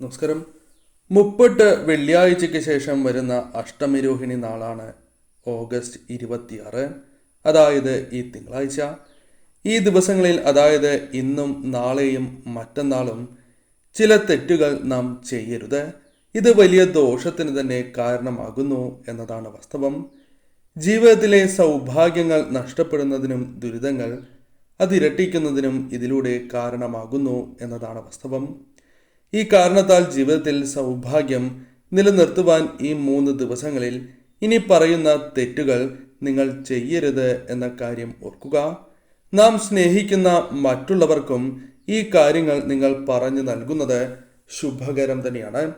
നമസ്കാരം. മുപ്പട്ട് വെള്ളിയാഴ്ചയ്ക്ക് ശേഷം വരുന്ന അഷ്ടമിരോഹിണി നാളാണ് ഓഗസ്റ്റ് ഇരുപത്തിയാറ്. അതായത് ഈ തിങ്കളാഴ്ച. ഈ ദിവസങ്ങളിൽ അതായത് ഇന്നും നാളെയും മറ്റന്നാളും ചില തെറ്റുകൾ നാം ചെയ്യരുത്. ഇത് വലിയ ദോഷത്തിന് തന്നെ കാരണമാകുന്നു എന്നതാണ് വാസ്തവം. ജീവിതത്തിലെ സൗഭാഗ്യങ്ങൾ നഷ്ടപ്പെടുന്നതിനും ദുരിതങ്ങൾ അതിരട്ടിക്കുന്നതിനും ഇതിലൂടെ കാരണമാകുന്നു എന്നതാണ് വാസ്തവം. ഈ കാരണത്താൽ ജീവിതത്തിൽ സൗഭാഗ്യം നിലനിർത്തുവാൻ ഈ മൂന്ന് ദിവസങ്ങളിൽ ഇനി പറയുന്ന തെറ്റുകൾ നിങ്ങൾ ചെയ്യരുത് എന്ന കാര്യം ഓർക്കുക. നാം സ്നേഹിക്കുന്ന മറ്റുള്ളവർക്കും ഈ കാര്യങ്ങൾ നിങ്ങൾ പറഞ്ഞു നൽകുന്നത് ശുഭകരം തന്നെയാണ്.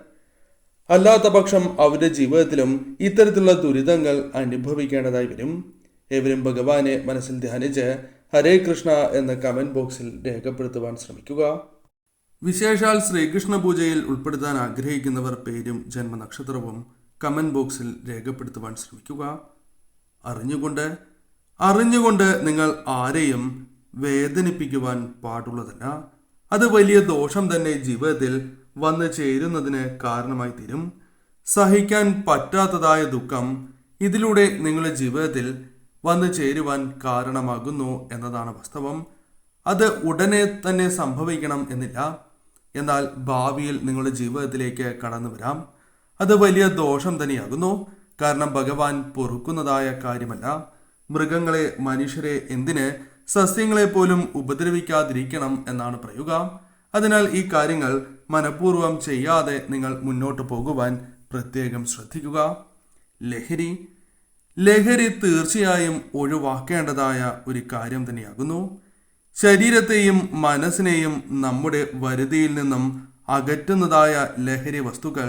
അല്ലാത്ത പക്ഷം അവരുടെ ജീവിതത്തിലും ഇത്തരത്തിലുള്ള ദുരിതങ്ങൾ അനുഭവിക്കേണ്ടതായി വരും. എവരും ഭഗവാനെ മനസ്സിൽ ധ്യാനിച്ച് ഹരേ കൃഷ്ണ എന്ന കമന്റ് ബോക്സിൽ രേഖപ്പെടുത്തുവാൻ ശ്രമിക്കുക. വിശേഷാൽ ശ്രീകൃഷ്ണ പൂജയിൽ ഉൾപ്പെടുത്താൻ ആഗ്രഹിക്കുന്നവർ പേരും ജന്മനക്ഷത്രവും കമന്റ് ബോക്സിൽ രേഖപ്പെടുത്തുവാൻ ശ്രമിക്കുക. അറിഞ്ഞുകൊണ്ട് അറിഞ്ഞുകൊണ്ട് നിങ്ങൾ ആരെയും വേദനിപ്പിക്കുവാൻ പാടുള്ളതല്ല. അത് വലിയ ദോഷം തന്നെ ജീവിതത്തിൽ വന്നു ചേരുന്നതിന് കാരണമായി തീരും. സഹിക്കാൻ പറ്റാത്തതായ ദുഃഖം ഇതിലൂടെ നിങ്ങളുടെ ജീവിതത്തിൽ വന്നു ചേരുവാൻ കാരണമാകുന്നു എന്നതാണ് വാസ്തവം. അത് ഉടനെ തന്നെ സംഭവിക്കണം എന്നില്ല. എന്നാൽ ഭാവിയിൽ നിങ്ങളുടെ ജീവിതത്തിലേക്ക് കടന്നു വരാം. അത് വലിയ ദോഷം തന്നെയാകുന്നു. കാരണം ഭഗവാൻ പൊറുക്കുന്നതായ കാര്യമല്ല. മൃഗങ്ങളെ മനുഷ്യരെ എന്തിന് സസ്യങ്ങളെ പോലും ഉപദ്രവിക്കാതിരിക്കണം എന്നാണ് പറയുക. അതിനാൽ ഈ കാര്യങ്ങൾ മനഃപൂർവം ചെയ്യാതെ നിങ്ങൾ മുന്നോട്ട് പോകുവാൻ പ്രത്യേകം ശ്രദ്ധിക്കുക. ലഹരി. ലഹരി തീർച്ചയായും ഒഴിവാക്കേണ്ടതായ ഒരു കാര്യം തന്നെയാകുന്നു. ശരീരത്തെയും മനസ്സിനെയും നമ്മുടെ വരുതിയിൽ നിന്നും അകറ്റുന്നതായ ലഹരി വസ്തുക്കൾ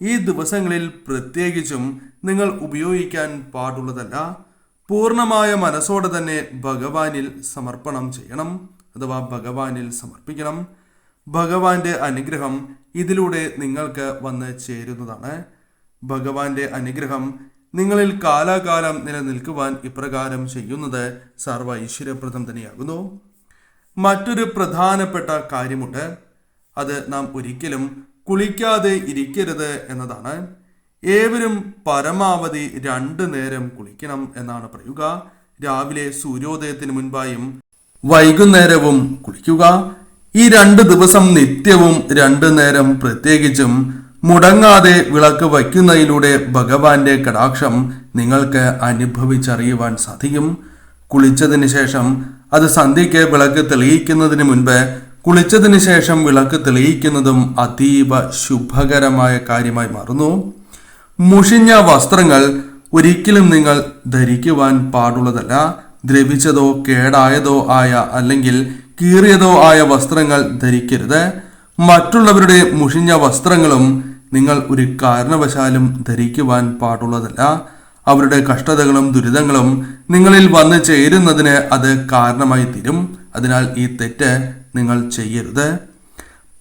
ഈ ദിവസങ്ങളിൽ പ്രത്യേകിച്ചും നിങ്ങൾ ഉപയോഗിക്കാൻ പാടുള്ളതല്ല. പൂർണമായ മനസ്സോടെ തന്നെ ഭഗവാനിൽ സമർപ്പണം ചെയ്യണം അഥവാ ഭഗവാനിൽ സമർപ്പിക്കണം. ഭഗവാന്റെ അനുഗ്രഹം ഇതിലൂടെ നിങ്ങൾക്ക് വന്ന് ചേരുന്നതാണ്. ഭഗവാന്റെ അനുഗ്രഹം നിങ്ങളിൽ കാലാകാലം നിലനിൽക്കുവാൻ ഇപ്രകാരം ചെയ്യുന്നത് സർവ ഐശ്വര്യപ്രദം തന്നെയാകുന്നു. മറ്റൊരു പ്രധാനപ്പെട്ട കാര്യമുണ്ട്. അത് നാം ഒരിക്കലും കുളിക്കാതെ ഇരിക്കരുത് എന്നതാണ്. ഏവരും പരമാവധി രണ്ട് നേരം കുളിക്കണം എന്നാണ് പറയുക. രാവിലെ സൂര്യോദയത്തിന് മുൻപായും വൈകുന്നേരവും കുളിക്കുക. ഈ രണ്ട് ദിവസം നിത്യവും രണ്ട് നേരം പ്രത്യേകിച്ചും മുടങ്ങാതെ വിളക്ക് വയ്ക്കുന്നതിലൂടെ ഭഗവാന്റെ കടാക്ഷം നിങ്ങൾക്ക് അനുഭവിച്ചറിയുവാൻ സാധിക്കും. കുളിച്ചതിന് ശേഷം അത് സന്ധ്യയ്ക്ക് വിളക്ക് തെളിയിക്കുന്നതിന് മുൻപ് കുളിച്ചതിന് ശേഷം വിളക്ക് തെളിയിക്കുന്നതും അതീവ ശുഭകരമായ കാര്യമായി മാറുന്നു. മുഷിഞ്ഞ വസ്ത്രങ്ങൾ ഒരിക്കലും നിങ്ങൾ ധരിക്കുവാൻ പാടുള്ളതല്ല. ദ്രവിച്ചതോ കേടായതോ ആയ അല്ലെങ്കിൽ കീറിയതോ ആയ വസ്ത്രങ്ങൾ ധരിക്കരുത്. മറ്റുള്ളവരുടെ മുഷിഞ്ഞ വസ്ത്രങ്ങളും നിങ്ങൾ ഒരു കാരണവശാലും ധരിക്കുവാൻ പാടുള്ളതല്ല. അവരുടെ കഷ്ടതകളും ദുരിതങ്ങളും നിങ്ങളിൽ വന്നു ചേരുന്നതിന് അത് കാരണമായി തീരും. അതിനാൽ ഈ തെറ്റ് നിങ്ങൾ ചെയ്യരുത്.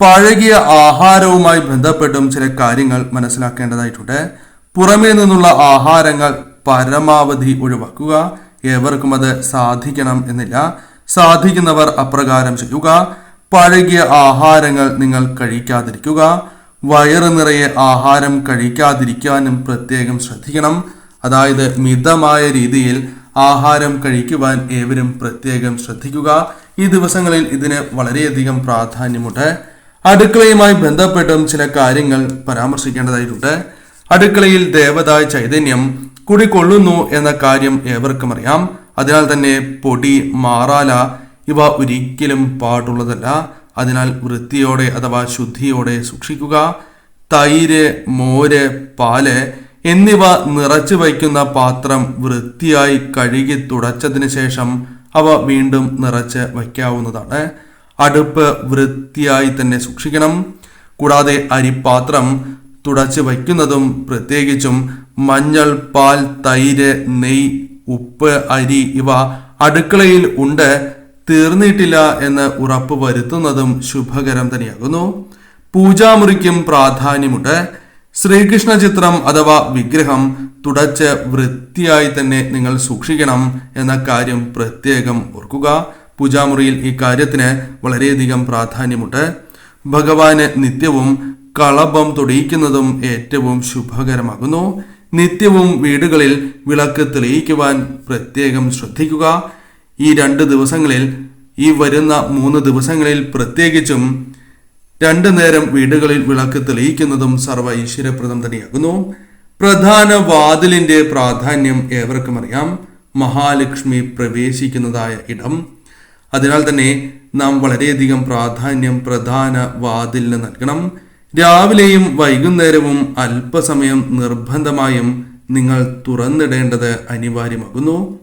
പഴകിയ ആഹാരവുമായി ബന്ധപ്പെട്ടും ചില കാര്യങ്ങൾ മനസ്സിലാക്കേണ്ടതായിട്ടുണ്ട്. പുറമേ നിന്നുള്ള ആഹാരങ്ങൾ പരമാവധി ഒഴിവാക്കുക. ഏവർക്കും അത് സാധിക്കണം എന്നില്ല. സാധിക്കുന്നവർ അപ്രകാരം ചെയ്യുക. പഴകിയ ആഹാരങ്ങൾ നിങ്ങൾ കഴിക്കാതിരിക്കുക. വയറ് നിറയെ ആഹാരം കഴിക്കാതിരിക്കാനും പ്രത്യേകം ശ്രദ്ധിക്കണം. അതായത് മിതമായ രീതിയിൽ ആഹാരം കഴിക്കുവാൻ ഏവരും പ്രത്യേകം ശ്രദ്ധിക്കുക. ഈ ദിവസങ്ങളിൽ ഇതിന് വളരെയധികം പ്രാധാന്യമുണ്ട്. അടുക്കളയുമായി ബന്ധപ്പെട്ടും ചില കാര്യങ്ങൾ പരാമർശിക്കേണ്ടതായിട്ടുണ്ട്. അടുക്കളയിൽ ദേവതായ ചൈതന്യം കുടികൊള്ളുന്നു എന്ന കാര്യം ഏവർക്കും അറിയാം. അതിനാൽ തന്നെ പൊടി മാറാല ഇവ ഒരിക്കലും പാടുള്ളതല്ല. അതിനാൽ വൃത്തിയോടെ അഥവാ ശുദ്ധിയോടെ സൂക്ഷിക്കുക. തൈര് മോര് പാൽ എന്നിവ നിറച്ചു വയ്ക്കുന്ന പാത്രം വൃത്തിയായി കഴുകി തുടച്ചതിന് ശേഷം അവ വീണ്ടും നിറച്ച് വയ്ക്കാവുന്നതാണ്. അടുപ്പ് വൃത്തിയായി തന്നെ സൂക്ഷിക്കണം. കൂടാതെ അരിപ്പാത്രം തുടച്ച് വയ്ക്കുന്നതും പ്രത്യേകിച്ചും മഞ്ഞൾ പാൽ തൈര് നെയ് ഉപ്പ് അരി ഇവ അടുക്കളയിൽ ഉണ്ട്. തീർന്നിട്ടില്ല എന്ന് ഉറപ്പ് വരുത്തുന്നതും ശുഭകരം തന്നെയാകുന്നു. പൂജാമുറിക്കും പ്രാധാന്യമുണ്ട്. ശ്രീകൃഷ്ണ ചിത്രം അഥവാ വിഗ്രഹം തുടച്ച് വൃത്തിയായി തന്നെ നിങ്ങൾ സൂക്ഷിക്കണം എന്ന കാര്യം പ്രത്യേകം ഓർക്കുക. പൂജാമുറിയിൽ ഈ കാര്യത്തിന് വളരെയധികം പ്രാധാന്യമുണ്ട്. ഭഗവാന് നിത്യവും കളഭം തൊടിയിക്കുന്നതും ഏറ്റവും ശുഭകരമാകുന്നു. നിത്യവും വീടുകളിൽ വിളക്ക് തെളിയിക്കുവാൻ പ്രത്യേകം ശ്രദ്ധിക്കുക. ഈ രണ്ട് ദിവസങ്ങളിൽ ഈ വരുന്ന മൂന്ന് ദിവസങ്ങളിൽ പ്രത്യേകിച്ചും രണ്ടു നേരം വീടുകളിൽ വിളക്ക് തെളിയിക്കുന്നതും സർവ ഈശ്വരപ്രദം തന്നെയാകുന്നു പ്രധാന വാതിലിന്റെ പ്രാധാന്യം ഏവർക്കും അറിയാം. മഹാലക്ഷ്മി പ്രവേശിക്കുന്നതായ ഇടം. അതിനാൽ തന്നെ നാം വളരെയധികം പ്രാധാന്യം പ്രധാന വാതിലിന് നൽകണം. രാവിലെയും വൈകുന്നേരവും അല്പസമയം നിർബന്ധമായും നിങ്ങൾ തുറന്നിടേണ്ടത് അനിവാര്യമാകുന്നു.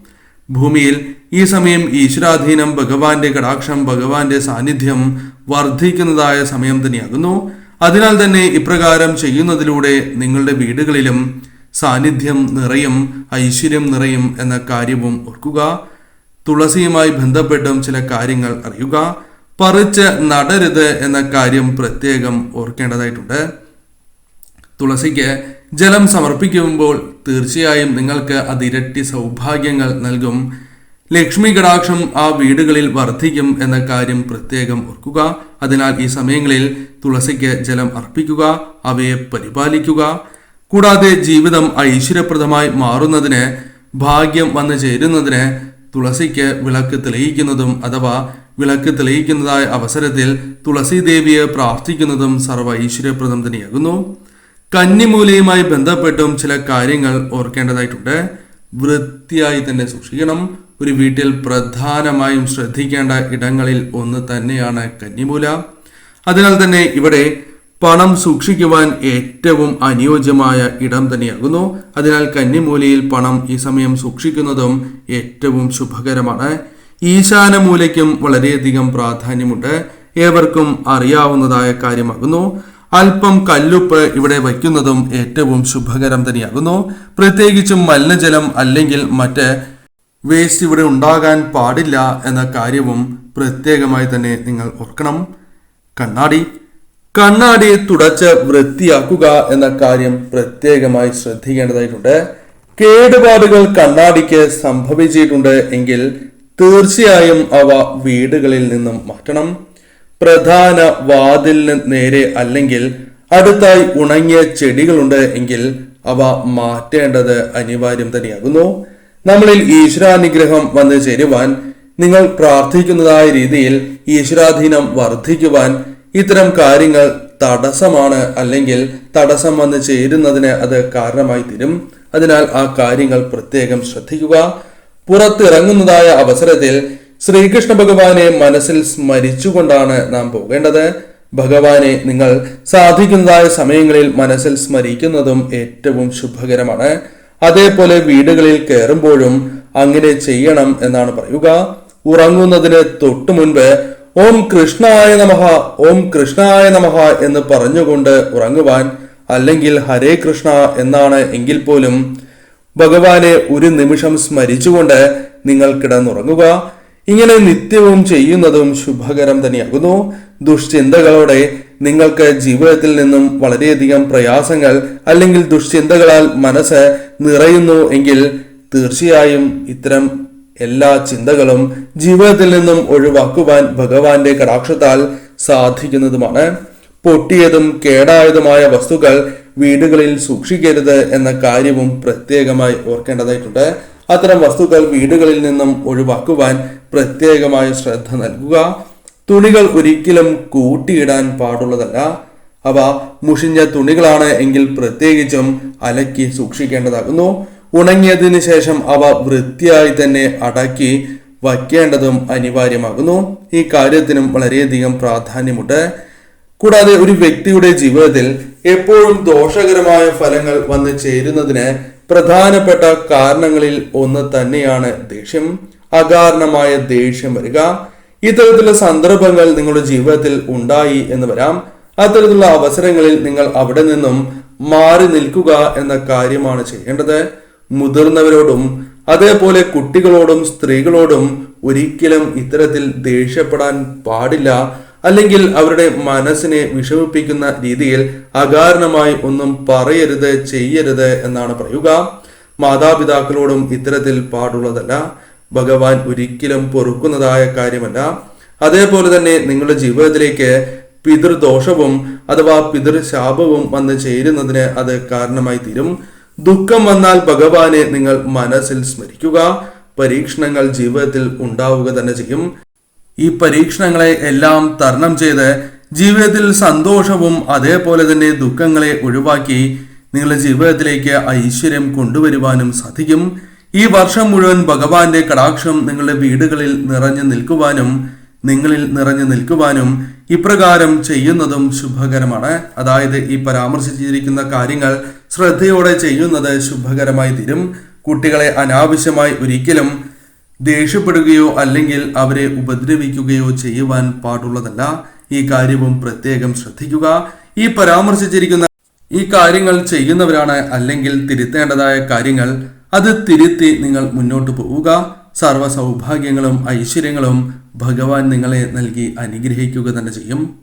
ഭൂമിയിൽ ഈ സമയം ഈശ്വരാധീനം ഭഗവാന്റെ കടാക്ഷം ഭഗവാന്റെ സാന്നിധ്യം വർദ്ധിക്കുന്നതായ സമയം തന്നെയാകുന്നു. അതിനാൽ തന്നെ ഇപ്രകാരം ചെയ്യുന്നതിലൂടെ നിങ്ങളുടെ വീടുകളിലും സാന്നിധ്യം നിറയും ഐശ്വര്യം നിറയും എന്ന കാര്യവും ഓർക്കുക. തുളസിയുമായി ബന്ധപ്പെട്ടും ചില കാര്യങ്ങൾ അറിയുക. പറിച്ച് നടരുത് എന്ന കാര്യം പ്രത്യേകം ഓർക്കേണ്ടതായിട്ടുണ്ട്. തുളസിക്ക് ജലം സമർപ്പിക്കുമ്പോൾ തീർച്ചയായും നിങ്ങൾക്ക് അതിരട്ടി സൗഭാഗ്യങ്ങൾ നൽകും. ലക്ഷ്മി കടാക്ഷം ആ വീടുകളിൽ വർദ്ധിക്കും എന്ന കാര്യം പ്രത്യേകം ഓർക്കുക. അതിനാൽ ഈ സമയങ്ങളിൽ തുളസിക്ക് ജലം അർപ്പിക്കുക അവയെ പരിപാലിക്കുക. കൂടാതെ ജീവിതം ഐശ്വര്യപ്രദമായി മാറുന്നതിന് ഭാഗ്യം വന്നു ചേരുന്നതിന് തുളസിക്ക് വിളക്ക് തെളിയിക്കുന്നതും അഥവാ വിളക്ക് തെളിയിക്കുന്നതായ അവസരത്തിൽ തുളസി ദേവിയെ പ്രാർത്ഥിക്കുന്നതും സർവ ഐശ്വര്യപ്രദം തന്നെയാകുന്നു. കന്നിമൂലയുമായി ബന്ധപ്പെട്ടും ചില കാര്യങ്ങൾ ഓർക്കേണ്ടതായിട്ടുണ്ട്. വൃത്തിയായി തന്നെ സൂക്ഷിക്കണം. ഒരു വീട്ടിൽ പ്രധാനമായും ശ്രദ്ധിക്കേണ്ട ഇടങ്ങളിൽ ഒന്ന് തന്നെയാണ് കന്നിമൂല. അതിനാൽ തന്നെ ഇവിടെ പണം സൂക്ഷിക്കുവാൻ ഏറ്റവും അനുയോജ്യമായ ഇടം തന്നെയാകുന്നു. അതിനാൽ കന്നിമൂലയിൽ പണം ഈ സമയം സൂക്ഷിക്കുന്നതും ഏറ്റവും ശുഭകരമാണ്. ഈശാന മൂലയ്ക്കും വളരെയധികം പ്രാധാന്യമുണ്ട്. ഏവർക്കും അറിയാവുന്നതായ കാര്യമാകുന്നു. അല്പം കല്ലുപ്പ് ഇവിടെ വയ്ക്കുന്നതും ഏറ്റവും ശുഭകരം തന്നെയാകുന്നു. പ്രത്യേകിച്ചും മലിനജലം അല്ലെങ്കിൽ മറ്റ് വേസ്റ്റ് ഇവിടെ ഉണ്ടാകാൻ പാടില്ല എന്ന കാര്യവും പ്രത്യേകമായി തന്നെ നിങ്ങൾ ഓർക്കണം. കണ്ണാടി. കണ്ണാടി തുടച്ച് വൃത്തിയാക്കുക എന്ന കാര്യം പ്രത്യേകമായി ശ്രദ്ധിക്കേണ്ടതായിട്ടുണ്ട്. കേടുപാടുകൾ കണ്ണാടിക്ക് സംഭവിച്ചിട്ടുണ്ട് എങ്കിൽ തീർച്ചയായും അവ വീടുകളിൽ നിന്നും മാറ്റണം. പ്രധാന വാതിലിന് നേരെ അല്ലെങ്കിൽ അടുത്തായി ഉണങ്ങിയ ചെടികളുണ്ട് എങ്കിൽ അവ മാറ്റേണ്ടത് അനിവാര്യം തന്നെയാകുന്നു. നമ്മളിൽ ഈശ്വരാനുഗ്രഹം വന്നു ചേരുവാൻ നിങ്ങൾ പ്രാർത്ഥിക്കുന്നതായ രീതിയിൽ ഈശ്വരാധീനം വർദ്ധിക്കുവാൻ ഇത്തരം കാര്യങ്ങൾ തടസ്സമാണ് അല്ലെങ്കിൽ തടസ്സം വന്ന് ചേരുന്നതിന് അത് കാരണമായി തീരും. അതിനാൽ ആ കാര്യങ്ങൾ പ്രത്യേകം ശ്രദ്ധിക്കുക. പുറത്തിറങ്ങുന്നതായ അവസരത്തിൽ ശ്രീകൃഷ്ണ ഭഗവാനെ മനസ്സിൽ സ്മരിച്ചുകൊണ്ടാണ് നാം പോകേണ്ടത്. ഭഗവാനെ നിങ്ങൾ സാധിക്കുന്നതായ സമയങ്ങളിൽ മനസ്സിൽ സ്മരിക്കുന്നതും ഏറ്റവും ശുഭകരമാണ്. അതേപോലെ വീടുകളിൽ കയറുമ്പോഴും അങ്ങനെ ചെയ്യണം എന്നാണ് പറയുക. ഉറങ്ങുന്നതിന് തൊട്ടു മുൻപ് ഓം കൃഷ്ണായ നമഹ ഓം കൃഷ്ണായ നമഹ എന്ന് പറഞ്ഞുകൊണ്ട് ഉറങ്ങുവാൻ അല്ലെങ്കിൽ ഹരേ കൃഷ്ണ എന്നാണ് എങ്കിൽ പോലും ഭഗവാനെ ഒരു നിമിഷം സ്മരിച്ചുകൊണ്ട് നിങ്ങൾ കിടന്നുറങ്ങുക. ഇങ്ങനെ നിത്യവും ചെയ്യുന്നതും ശുഭകരം തന്നെയാകുന്നു. ദുഷ്ചിന്തകളോടെ നിങ്ങൾക്ക് ജീവിതത്തിൽ നിന്നും വളരെയധികം പ്രയാസങ്ങൾ അല്ലെങ്കിൽ ദുഷ്ചിന്തകളാൽ മനസ്സ് നിറയുന്നു എങ്കിൽ തീർച്ചയായും ഇത്തരം എല്ലാ ചിന്തകളും ജീവിതത്തിൽ നിന്നും ഒഴിവാക്കുവാൻ ഭഗവാന്റെ കടാക്ഷത്താൽ സാധിക്കുന്നതുമാണ്. പൊട്ടിയതും കേടായതുമായ വസ്തുക്കൾ വീടുകളിൽ സൂക്ഷിക്കരുത് എന്ന കാര്യവും പ്രത്യേകമായി ഓർക്കേണ്ടതായിട്ടുണ്ട്. അത്തരം വസ്തുക്കൾ വീടുകളിൽ നിന്നും ഒഴിവാക്കുവാൻ പ്രത്യേകമായ ശ്രദ്ധ നൽകുക. തുണികൾ ഒരിക്കലും കൂട്ടിയിടാൻ പാടുള്ളതല്ല. അവ മുഷിഞ്ഞ തുണികളാണ് എങ്കിൽ പ്രത്യേകിച്ചും അലക്കി സൂക്ഷിക്കേണ്ടതാകുന്നു. ഉണങ്ങിയതിനു ശേഷം അവ വൃത്തിയായി തന്നെ അടക്കി വയ്ക്കേണ്ടതും അനിവാര്യമാകുന്നു. ഈ കാര്യത്തിനും വളരെയധികം പ്രാധാന്യമുണ്ട്. കൂടാതെ ഒരു വ്യക്തിയുടെ ജീവിതത്തിൽ എപ്പോഴും ദോഷകരമായ ഫലങ്ങൾ വന്നു ചേരുന്നതിന് പ്രധാനപ്പെട്ട കാരണങ്ങളിൽ ഒന്ന് തന്നെയാണ് ദേഷ്യം. അകാരണമായ ദേഷ്യം വരിക. ഇത്തരത്തിലുള്ള സന്ദർഭങ്ങൾ നിങ്ങളുടെ ജീവിതത്തിൽ ഉണ്ടായി എന്ന് വരാം. അത്തരത്തിലുള്ള അവസരങ്ങളിൽ നിങ്ങൾ അവിടെ നിന്നും മാറി നിൽക്കുക എന്ന കാര്യമാണ് ചെയ്യേണ്ടത്. മുതിർന്നവരോടും അതേപോലെ കുട്ടികളോടും സ്ത്രീകളോടും ഒരിക്കലും ഇത്തരത്തിൽ ദേഷ്യപ്പെടാൻ പാടില്ല. അല്ലെങ്കിൽ അവരുടെ മനസ്സിനെ വിഷമിപ്പിക്കുന്ന രീതിയിൽ അകാരണമായി ഒന്നും പറയരുത് ചെയ്യരുത് എന്നാണ് പറയുക. മാതാപിതാക്കളോടും ഇത്തരത്തിൽ പാടുള്ളതല്ല. ഭഗവാൻ ഒരിക്കലും പൊറുക്കുന്നതായ കാര്യമല്ല. അതേപോലെ തന്നെ നിങ്ങളുടെ ജീവിതത്തിലേക്ക് പിതൃദോഷവും അഥവാ പിതൃശാപവും വന്ന് ചേരുന്നതിന് അത് കാരണമായി തീരും. ദുഃഖം വന്നാൽ ഭഗവാനെ നിങ്ങൾ മനസ്സിൽ സ്മരിക്കുക. പരീക്ഷണങ്ങൾ ജീവിതത്തിൽ ഉണ്ടാവുക തന്നെ ചെയ്യും. ഈ പരീക്ഷണങ്ങളെ എല്ലാം തരണം ചെയ്ത് ജീവിതത്തിൽ സന്തോഷവും അതേപോലെ തന്നെ ദുഃഖങ്ങളെ ഒഴിവാക്കി നിങ്ങളുടെ ജീവിതത്തിലേക്ക് ഐശ്വര്യം കൊണ്ടുവരുവാനും സാധിക്കും. ഈ വർഷം മുഴുവൻ ഭഗവാന്റെ കടാക്ഷം നിങ്ങളുടെ വീടുകളിൽ നിറഞ്ഞു നിൽക്കുവാനും നിങ്ങളിൽ നിറഞ്ഞു നിൽക്കുവാനും ഇപ്രകാരം ചെയ്യുന്നതും ശുഭകരമാണ്. അതായത് ഈ പരാമർശിച്ചിരിക്കുന്ന കാര്യങ്ങൾ ശ്രദ്ധയോടെ ചെയ്യുന്നത് ശുഭകരമായി തീരും. കുട്ടികളെ അനാവശ്യമായി ഒരിക്കലും ദേഷ്യപ്പെടുകയോ അല്ലെങ്കിൽ അവരെ ഉപദ്രവിക്കുകയോ ചെയ്യുവാൻ പാടുള്ളതല്ല. ഈ കാര്യവും പ്രത്യേകം ശ്രദ്ധിക്കുക. ഈ പരാമർശിച്ചിരിക്കുന്ന ഈ കാര്യങ്ങൾ ചെയ്യുന്നവരാണ് അല്ലെങ്കിൽ തിരുത്തേണ്ടതായ കാര്യങ്ങൾ. അത് തിരുത്തി നിങ്ങൾ മുന്നോട്ട് പോവുക. സർവ സൗഭാഗ്യങ്ങളും ഐശ്വര്യങ്ങളും ഭഗവാൻ നിങ്ങളെ നൽകി അനുഗ്രഹിക്കുക തന്നെ ചെയ്യും.